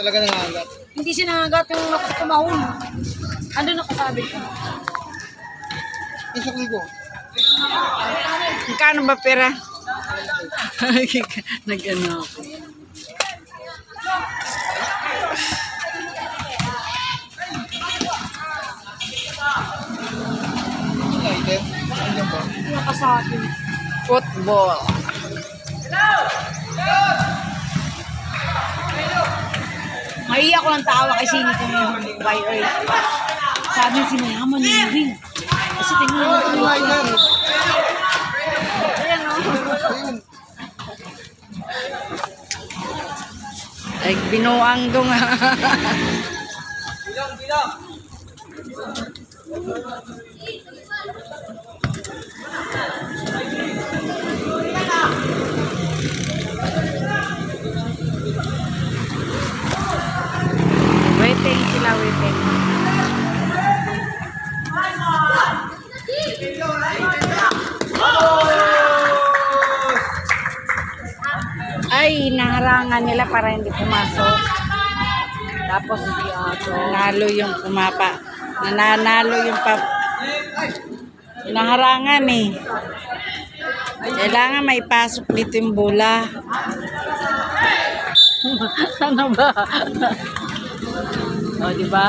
talaga nangangagat. Hindi siya nangagat yung lakas kumahon. Ano nakasabi ko? Sukli ko. Magkano ba pera? Nag-ano ako. Yung item. Ano ba? Maiyak ko ng tawa kay sino ko yung wire. Sabi niya, sinayaman niya yung ring. Kasi tingnan mo Yung liner. Ayan o. Ayun. Ay, binuang do nga. Waiting sila, waiting. Ay, naharangan nila para hindi pumasok. Tapos, nanalo yung pumapa. Nananalo yung pap... Naharangan eh. Kailangan may pasok dito yung bola. ano ba? O, di ba?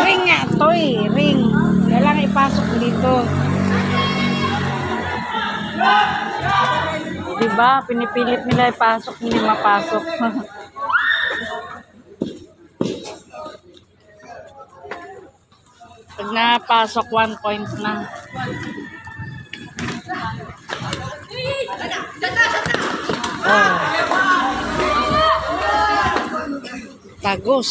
Ring nga to eh. Ring. Kailangan ipasok dito. Diba? Pinipilit nila ipasok, hindi mapasok. Pag napasok, one point na. Oh. Tagos.